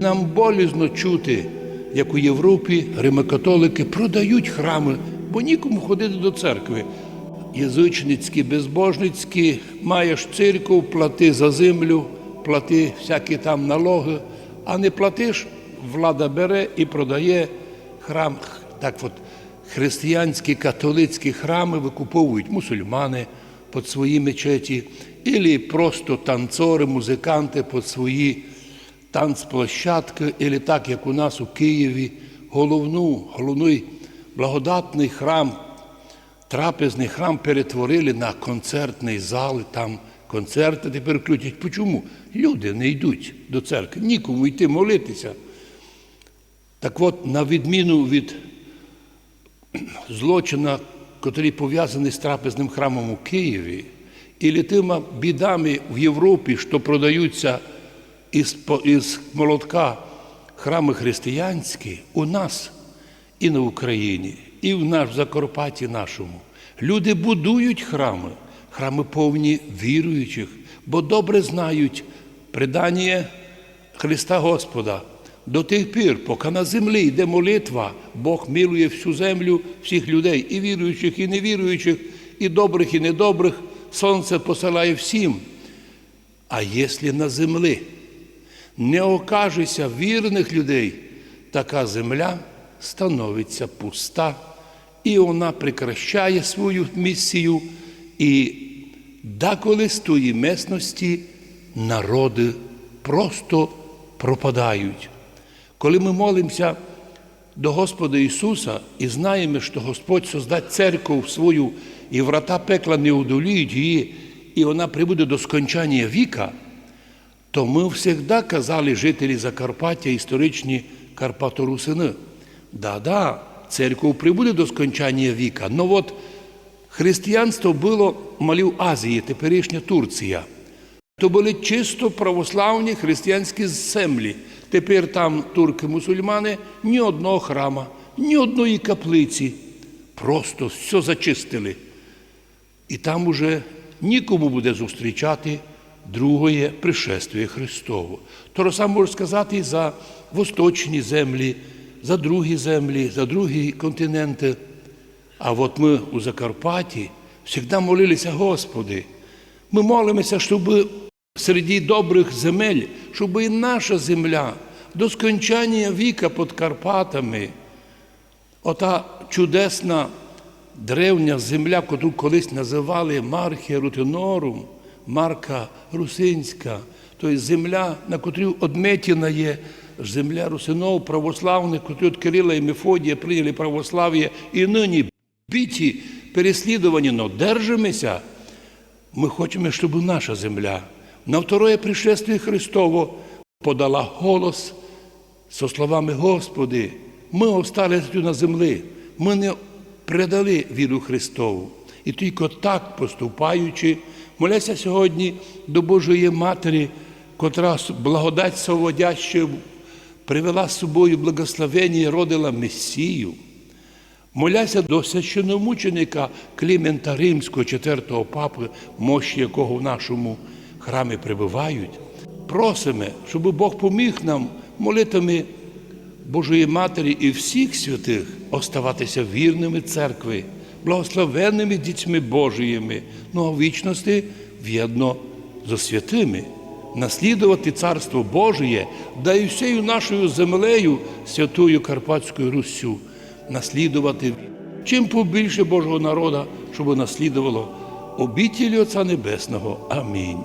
Нам болізно чути, як у Європі римокатолики продають храми, бо нікому ходити до церкви. Язичницькі, безбожницькі, маєш церкву, плати за землю, плати всякі там налоги, а не платиш, влада бере і продає храм. Так от християнські католицькі храми викуповують мусульмани під свої мечеті, або просто танцори, музиканти під свої танцплощадки, або так, як у нас у Києві, головну, головний благодатний храм, трапезний храм перетворили на концертний зал, там концерти тепер крутять. Чому? Люди не йдуть до церкви, нікому йти молитися. Так от, на відміну від злочина, який пов'язаний з трапезним храмом у Києві, і тими бідами в Європі, що продаються із, із молотка храми християнські, у нас і на Україні, і в наш Закарпатті нашому. Люди будують храми, храми повні віруючих, бо добре знають предання Христа Господа. До тих пір, поки на землі йде молитва, Бог милує всю землю, всіх людей, і віруючих, і невіруючих, і добрих, і недобрих, сонце посилає всім. А якщо на землі не окажеться вірних людей, така земля становиться пуста, і вона прекращає свою місію, і деколи з тої місності народи просто пропадають. Коли ми молимося до Господа Ісуса і знаємо, що Господь создасть церкву свою, і врата пекла не удоліють її, і вона прибуде до скончання віка, то ми завжди казали жителі Закарпаття, історичні Карпаторусини. Да-да, церква прибуде до скончання віка. Ну от християнство було в Малій Азії, теперішня Турція. То були чисто православні християнські землі. Тепер там турки-мусульмани ні одного храма, ні одної каплиці. Просто все зачистили. І там уже нікому буде зустрічати другое пришествие Христово. То саме можна сказати і за восточні землі, за другі землі, за другі континенти. А от ми у Закарпатті завжди молилися, Господи, ми молимося, щоб серед добрих земель, щоб і наша земля до скончання віка під Карпатами, ота чудесна древня земля, яку колись називали Мархія Рутинорум, Марка Русинська, тобто земля, на котрій одметіна є земля русинов, православних, котрі від Кирила і Мефодія прийняли православ'я і нині біті, переслідувані, но держимося. Ми хочемо, щоб наша земля на второе пришествие Христово подала голос со словами Господи, ми остались на землі, ми не предали віру Христову. І тільки так поступаючи, моляся сьогодні до Божої Матері, котра благодать соводяща привела з собою благословення і родила Месію. Моляся до священномученика Клімента Римського, четвертого папи, мощі якого в нашому храмі прибувають. Просимо, щоб Бог поміг нам молитвами Божої Матері і всіх святих оставатися вірними церкви, благословенними дітьми Божиїми, ну а в вічності в'єдно зо святими, наслідувати Царство Божіє, да і всією нашою землею, святою Карпатською Руссю, наслідувати чим побільше Божого народа, щоб наслідувало обітілі Отця Небесного. Амінь.